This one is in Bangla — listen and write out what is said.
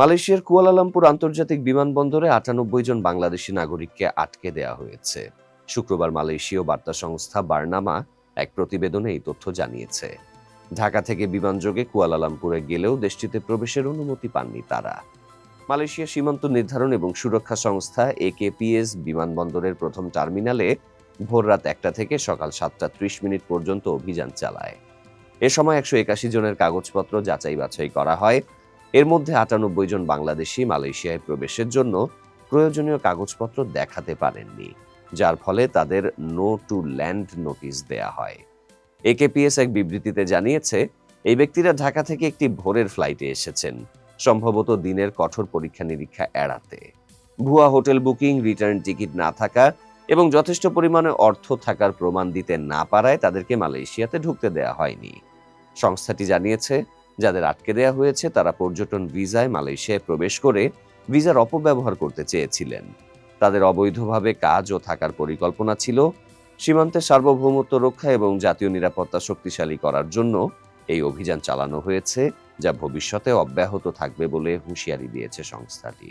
মালয়েশিয়ার কুয়ালালামপুর আন্তর্জাতিক বিমানবন্দরে আটানব্বই জন বাংলাদেশি নাগরিককে আটকে দেওয়া হয়েছে। শুক্রবার মালয়েশীয় বার্তা সংস্থা বার্নামা এক প্রতিবেদনে এই তথ্য জানিয়েছে। ঢাকা থেকে বিমানযোগে কুয়ালালামপুরে গেলেও দেশটিতে প্রবেশের অনুমতি পাননি তারা। মালয়েশিয়া সীমান্ত নির্ধারণ এবং সুরক্ষা সংস্থা একেপিএস বিমানবন্দরের প্রথম টার্মিনালে ভোর রাত একটা থেকে সকাল সাতটা ত্রিশ মিনিট পর্যন্ত অভিযান চালায়। এ সময় একশো একাশি জনের কাগজপত্র যাচাই বাছাই করা হয়। এর মধ্যে আটানব্বই জন বাংলাদেশি মালয়েশিয়ায় প্রবেশের জন্য প্রয়োজনীয় কাগজপত্র দেখাতে পারেননি, যার ফলে তাদের নো টু ল্যান্ড নোটিশ দেয়া হয়। একেপিএস এক বিবৃতিতে জানিয়েছে, এই ব্যক্তিরা ঢাকা থেকে একটি ভোরের ফ্লাইটে এসেছেন, সম্ভবত দিনের কঠোর পরীক্ষা নিরীক্ষা এড়াতে। ভুয়া হোটেল বুকিং রিটার্ন টিকিট না থাকা এবং যথেষ্ট পরিমাণে অর্থ থাকার প্রমাণ দিতে না পারায় তাদেরকে মালয়েশিয়াতে ঢুকতে দেয়া হয়নি। সংস্থাটি জানিয়েছে যাদের আটকে দেয়া হয়েছে, তারা পর্যটন ভিসায় মালয়েশিয়ায় প্রবেশ করে ভিসার অপব্যবহার করতে চেয়েছিলেন। তাদের অবৈধভাবে কাজ ও থাকার পরিকল্পনা ছিল সীমান্তের সার্বভৌমত্ব রক্ষা এবং জাতীয় নিরাপত্তা শক্তিশালী করার জন্য এই অভিযান চালানো হয়েছে, যা ভবিষ্যতে অব্যাহত থাকবে বলে হুঁশিয়ারি দিয়েছে সংস্থাটি।